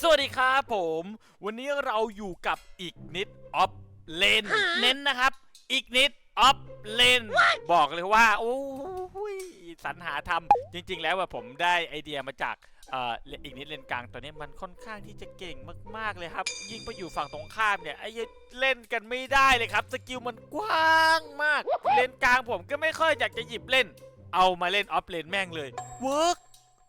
สวัสดีครับผม วันนี้เราอยู่กับอีกนิดออฟเลนเน้นนะครับ อีกนิดออฟเลนบอกเลยว่า โอ้ยสรรหาทำจริง ๆ แล้วว่าผมได้ไอเดียมาจากเอ่ออีกนิดเลนกลางตัวนี้มันค่อนข้างที่จะเก่งมากๆเลยครับ ยิ่งไปอยู่ฝั่งตรงข้ามเนี่ยไอ้เล่นกันไม่ได้เลยครับ สกิลมันกว้างมาก เลนกลางผมก็ไม่ค่อยอยากจะหยิบเล่น เอามาเล่นออฟเลนแม่งเลยเวิร์ก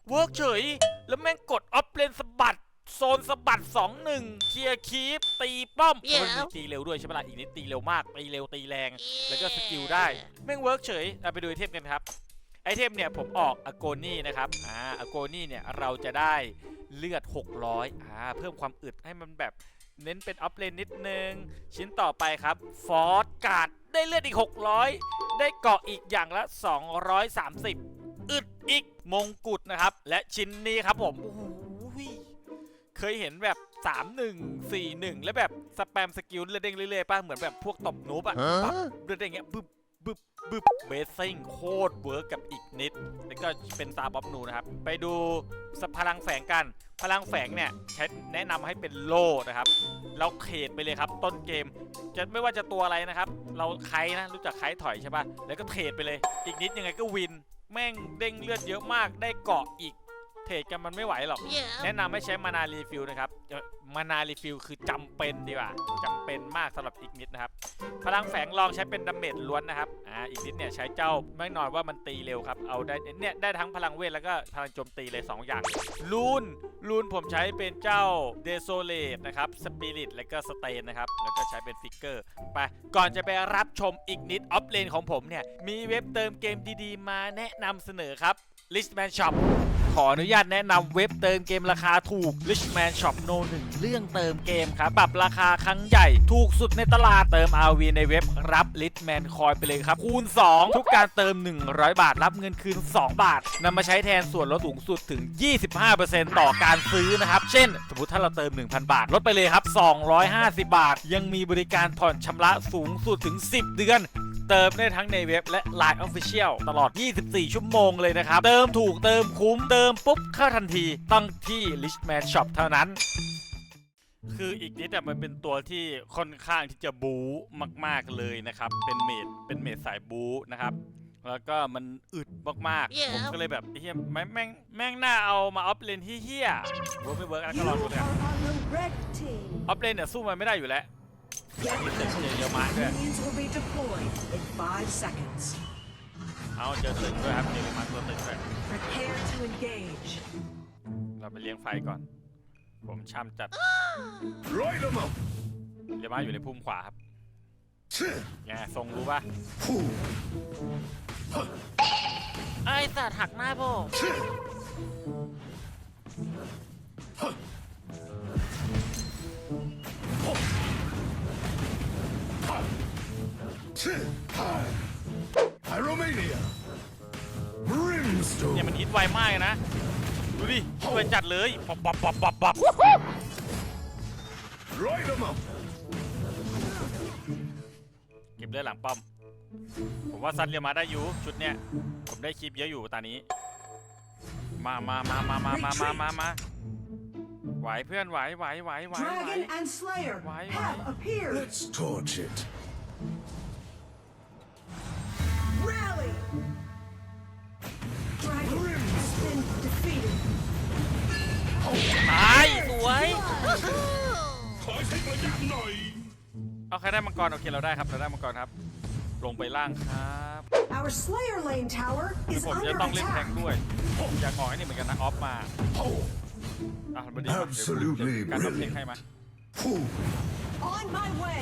เวิร์กเฉย แล้วแม่งกดออฟเลนสะบัด โซนสะบัด2 1เคลียร์คีปตีป้อม Yeah. มันมีตีเร็วด้วยใช่ไหมล่ะอีกนิดตีเร็วมากตีเร็วตีแรง แล้วก็สกิลได้ แม่งเวิร์กเฉยเอาไปดูไอเทมกันครับ ไอเทมเนี่ยผมออกอโกนี่นะครับ อ่าอโกนี่เนี่ยเราจะได้เลือด 600 อ่า เพิ่มความอึดให้มันแบบเน้นเป็นออฟเลนนิดนึง ชิ้นต่อไปครับ ฟอร์สการ์ดได้เลือดอีก 600 ได้เกาะอีกอย่างละ 230 อึดอีกมงกุฎนะครับ และชิ้นนี้ครับผม โอ้โหเค ยเห็นแบบ 3 1 4 1 แล้วแบบสแปมสกิลเรื่อยๆเรื่อยๆป่ะ เหมือนแบบพวกตบนูบอะปั๊บเรื่อยๆอย่างเงี้ยบึบบึบบึบเบสซิ่งโคตรเวิร์กกับอีกนิด แล้วก็เป็นตาบ๊อบนูนะครับ ไปดูสพลังแฝงกัน พลังแฝงเนี่ยใช้แนะนำให้เป็นโล่นะครับ เราเขตไปเลยครับ ต้นเกม จะไม่ว่าจะตัวอะไรนะครับ เราไคนะรู้จักไคถอยใช่ปะแล้วก็เทรดไปเลย อีกนิดยังไงก็วิน แม่งเด้งเลือดเยอะมาก ได้เกาะอีก เทรดกันมันไม่ไหวหรอก Yeah. แนะนำให้ใช้มานารีฟิลนะครับเอ่อมานารีฟิลคือจำเป็นดีกว่าจำเป็นมากสำหรับอีกนิดนะครับ พลังแฝงลองใช้เป็นดาเมจล้วนนะครับ อ่า อีกนิดเนี่ยใช้เจ้าไม่นอนว่ามันตีเร็วครับ เอาได้เนี่ยได้ทั้งพลังเวทแล้วก็พลังโจมตีเลย 2 อย่าง ลูน ลูนผมใช้เป็นเจ้าเดโซเลตนะครับ สปิริตแล้วก็สเตนนะครับ แล้วก็ใช้เป็นฟิกเกอร์ ไป ก่อนจะไปรับชมอีกนิดออฟเลนของผมเนี่ย มีเว็บเติมเกมดีๆ มาแนะนำเสนอครับ Listman Shop ขออนุญาตแนะนำเว็บเติมเกมราคาถูก Richman Shop No 1 เรื่องเติมเกมครับ ปรับราคาครั้งใหญ่ ถูกสุดในตลาดเติม RV ในเว็บรับ Richman Coin ไปเลยครับ คูณ 2 ทุกการเติม 100 บาท รับเงินคืน 2 บาทนำมาใช้แทนส่วนลดสูงสุดถึง 25%ต่อการซื้อนะครับ เช่น สมมติถ้าเราเติม 1,000 บาท ลดไปเลยครับ 250 บาท ยังมีบริการผ่อนชำระสูงสุดถึง 10 เดือน เติมได้ทั้งในเว็บและ Line Official ตลอด 24 ชั่วโมงเลยนะครับ เติมถูกเติมคุ้มเติมปุ๊บเข้าทันทีต้องที่ Richman Shop เท่านั้นคืออีกนิดอะมันเป็นตัวที่ค่อนข้างที่จะบู๊มาก ๆเลยนะครับ เป็นเมดเป็นเมดสายบู๊นะครับ แล้วก็มันอึดมาก Yeah. ๆผมก็เลยแบบเฮียแม่งแม่งแม่งน่าเอามาออฟเลนที่เฮียเวิร์กไม่เวิร์กแล้วก็ You ลองดูเลย are on the red team. ออฟเลนเนี่ยสู้มันไม่ได้อยู่แล้ว Get มีตึกเจอเยอะมาก ready. ด้วย Minions will be deployed in five seconds. เอาเจอตึกด้วยครับเจอมาตัวตึกด้วย Prepare to engage. เราไปเลี้ยงไฟก่อน ผมช่ำจัด Light 'em up! เดี๋ยวมาอยู่ในพุ่มขวาครับไงทรงรู้ป่ะไอ้สัตว์หักหน้าผม Pyromania! ไวมากเลยนะ ดูดิฮิตไวจัดเลยปับปับปับปับปับ Light 'em up! เก็บเลือดหลังป้อม ผมว่าซันเรียมาได้อยู่ชุดเนี้ย ผมได้คลิปเยอะอยู่ตอนนี้ มามามามามามามามามาไหวเพื่อนไหวไหวไหวไหวไหว Dragon and Slayer Why, have why? appeared. Let's torch it. ตายสวยขอให้มายับหน่อยเอาใครได้มังกรโอเคเราได้ครับเราได้มังกรครับ ลงไปล่างครับ Our Slayer lane tower is ผมจะ under ต้องเล่นแทง attack. ด้วยผมอยากออกไอ้นี่เหมือนกันนะออฟมา Oh, อะมาดีมา Absolutely เดี๋ยวการต้องเพลง brilliant ให้มา Phew. On my way.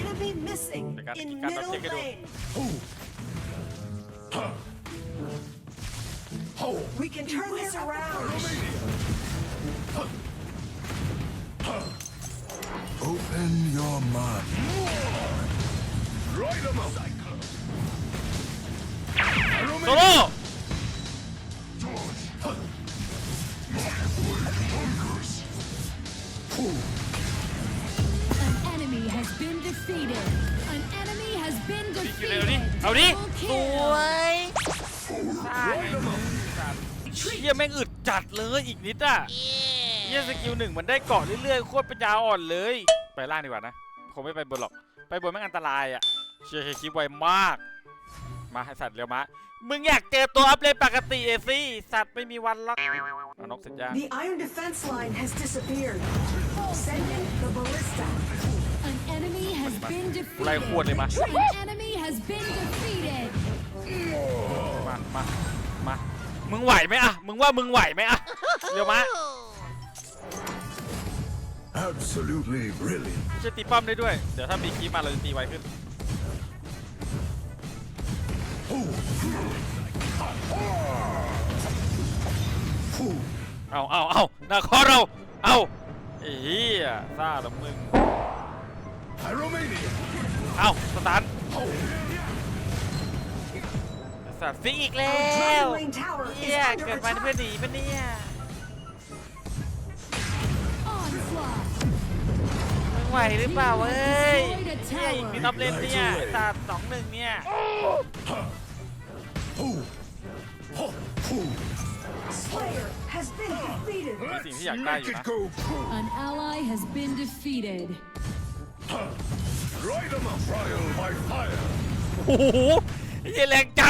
Enemy missing They got- in you got to middle take it lane. Phew. Huh. Oh, We can turn this around. Open your mind. Right them up. โซโล่เเอาดิ สวยเชี่ยแม่งอึดจัดเลยอีกนิดอะ เฮียสกิลหนึ่งมันได้เกาะเรื่อยๆโคตรปัญญาอ่อนเลย ไปล่างดีกว่านะคงไม่ไปบนหรอก ไปบนแม่งอันตรายอะ เชียร์คลิปไวมาก มาให้สัตว์เร็วมามึงอยากเจอตัวอัพเลนปกติเอซี่สัตว์ไม่มีวันล็อกเอานกเสร็จยัง The iron defense line has disappeared. Sending the ballista. An enemy has been ไล่ขวด defeated. เลยมา An enemy has been defeated. มา มา มา มึงไหวไหมอะมึงว่ามึงไหวไหมอะเร็วมา Absolutely brilliant. ไม่ใช่ตีป้อมได้ด้วย เดี๋ยวถ้ามีคีย์มาเราจะตีไวขึ้น เอาเอาเอานาคอเรา เอาไอ้เหี้ยซ่าแล้วมึง Pyromania. เอาสตันสัตว์ฟิกอีกแล้ Our ว Dragon Lane Tower เหี้ย is under เกิดมาเพื่อ attack. หนีปะเนี่ย ไหวหรือเปล่าเว้ยเนี่ยอีกนิดนับเล่นเนี่ยสัตว์สองหนึ่งเนี่ย Slayer has been defeated. มีสิ่งที่อยากได้อยู่ Make นะ it go boom. An ally has been defeated. Ride 'em a trial by fire. โอ้โหเหี้ยแรงจัด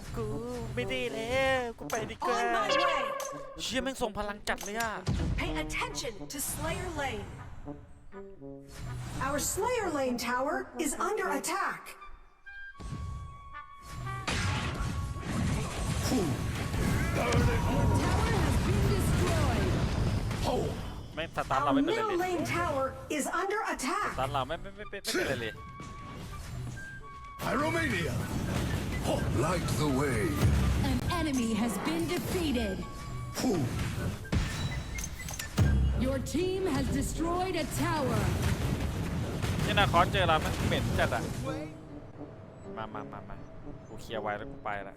าทำกูไม่ดีแล้วกูไปดีกว่า On my way. เชี่ยแม่งส่งพลังจัดเลยอะ Pay attention to Slayer Lane. Our Slayer Lane tower is under attack. Tower has been destroyed. ไม่สตาร์ทเรา Our ไม่เป็นไร middle เลย lane tower is under ส attack. ตาร์ทเราไม่ไม่ไม่ไม่ไม่เป็นไรเลย Pyromania. Light the way. An enemy has been defeated. Your team has destroyed a tower. นี่นาคอนเจอเรามันเหม็นจัดอะมามามามากูเคลียร์ไว้แล้วกูไปละ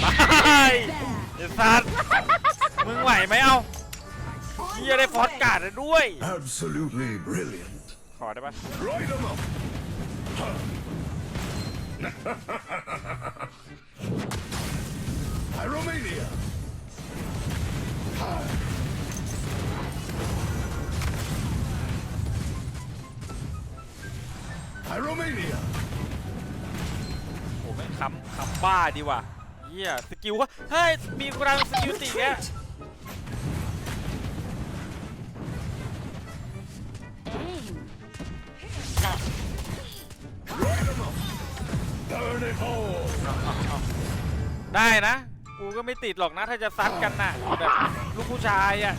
ไปไอ้สัตว์มึงไหวไหมเอ้า On เฮียได้ my ฟอส way. การ์ดด้วย Absolutely brilliant. ขอได้ปะ Ride 'em up. Pyromania. Pyromania. โอ้แม่งคำคำบ้าดีว่ะเฮียสกิลวะเฮ้ยมีกรังสกิลตีแก ได้นะ กูก็ไม่ติดหรอกนะถ้าจะซัดกันน่ะแบบลูกผู้ชายอะ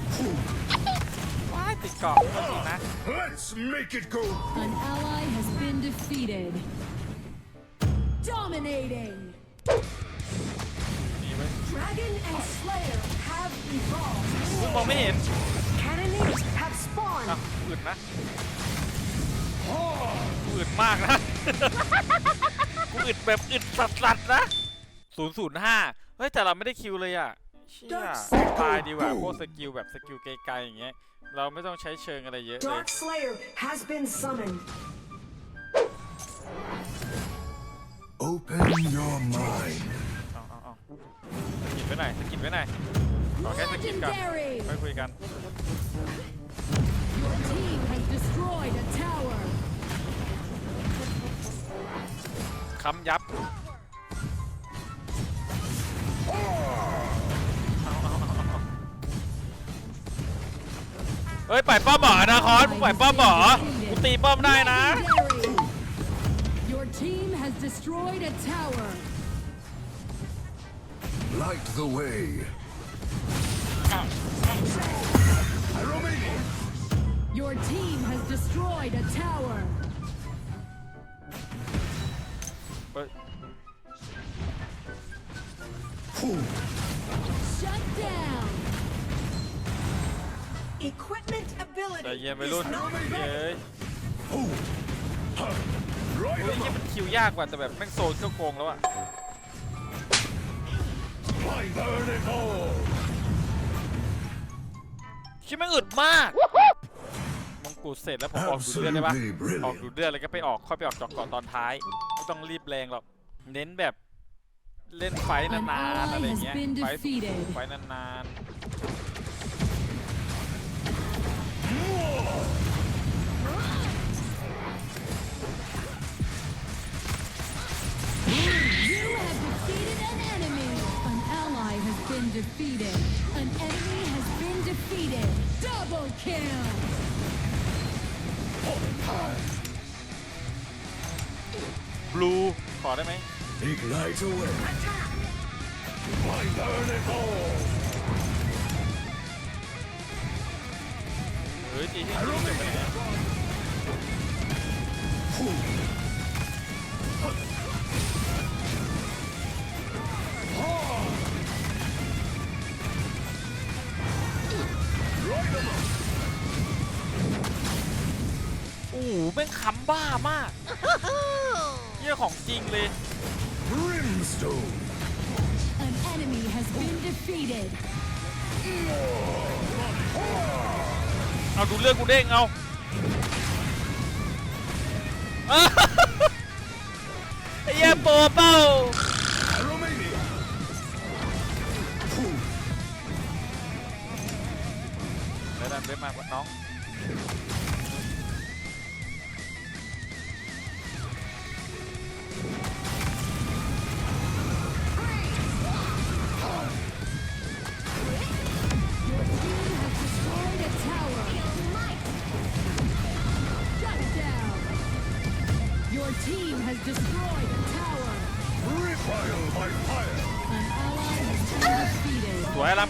ว้ายติดเกาะก็จริงนะ Let's make it go. An ally has been defeated. Dominating. นี่เว้ย Dragon and Slayer have evolved. กูมองไม่เห็น Cannonades have อะ spawned. อึดนะกูอึดมากนะ กูอึดแบบอึดสัสๆนะ005เฮ้ยแต่เราไม่ได้คิวเลยอะเชี่ยตายดีกว่าพวกสกิลแบบสกิลไกลๆอย่างเงี้ย เราไม่ต้องใช้เชิงอะไรเยอะเลย Dark Slayer has been summoned. Open your mind. เอาเอาเอาสกิดไว้หน่อยสกิดไว้หน่อยขอแค่สกิดก่อน Legendary. ค่อยคุยกัน Your team has destroyed a tower. ค้ำยับ เฮ้ยปล่อยป้อมเหรอนะคอนมึงปล่อยป้อมเหรอกูตีป้อมได้นะ Legendary. Your team has destroyed a tower. Light the way. Pyromania. Your team has destroyed a tower. เฮ้ย Shut down. Equipment ใจ ability เย็นไป is รุ่น not เย้ย ready. Ride เฮ้ย 'em นี่ up. มันคิวยากกว่าแต่แบบแม่งโซนเข้าโกงแล้วอะ Burn it all. ชิบแม่งอึดมากมงกุฎเสร็จแล้วผมออกดูดเลือดได้ปะ Absolutely ออกดูด brilliant. เลือดแล้วก็ไปออกค่อยไปออกจอกเกาะตอนท้าย ไม่ต้องรีบแรงหรอก เน้นแบบเล่นไฟท์นานๆอะไรเงี้ย An ally has been ไฟท์สูง defeated ๆไฟท์นาน You บลูขอได้ไหม Ignite away. I burn it all. เฮ้ยจีที่จีที่ไปไหน โอ้โหแม่งขำบ้ามาก เยี่ยของจริงเลย Brimstone. An enemy has been defeated. เอาดูเรื่องกูเด้งเอาไอ้เหี้ยโปรเป้า Aromania. แล้วดันได้มากกว่าน้อง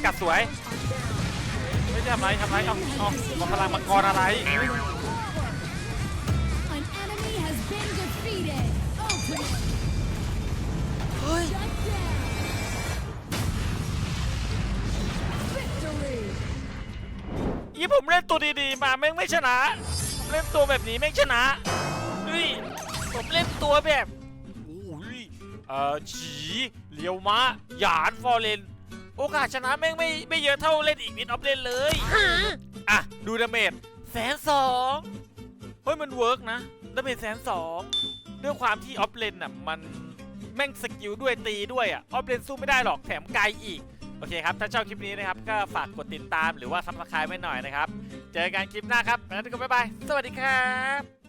กัดสวยไม่ได้ทำไรทำไรเอาเอาเอาพลังมังกรอะไร An enemy has been defeated. Ultimate. Shut down. Victory. ยี่ผมเล่นตัวดีๆมาแม่งไม่ชนะ ผมเล่นตัวแบบนี้แม่งชนะเฮ้ยผมเล่นตัวแบบโอ้ยเอ่อฉีเลียวมะหยานฟอร์เรน โอกาสชนะแม่งไม่ไม่เยอะเท่าเล่นอีกนิดออฟเล่นเลย อะ ดูดาเมจแสนสองเฮ้ยมันเวิร์กนะดาเมจแสนสองด้วยความที่ออฟเลนอะมันแม่งสกิลด้วยตีด้วยอะออฟเลนสู้ไม่ได้หรอกแถมไกลอีก โอเคครับ ถ้าชอบคลิปนี้นะครับ ก็ฝากกดติดตามหรือว่าซับสไครป์ไว้หน่อยนะครับ เจอกันคลิปหน้าครับแล้วทุกคนบ๊ายบาย สวัสดีครับ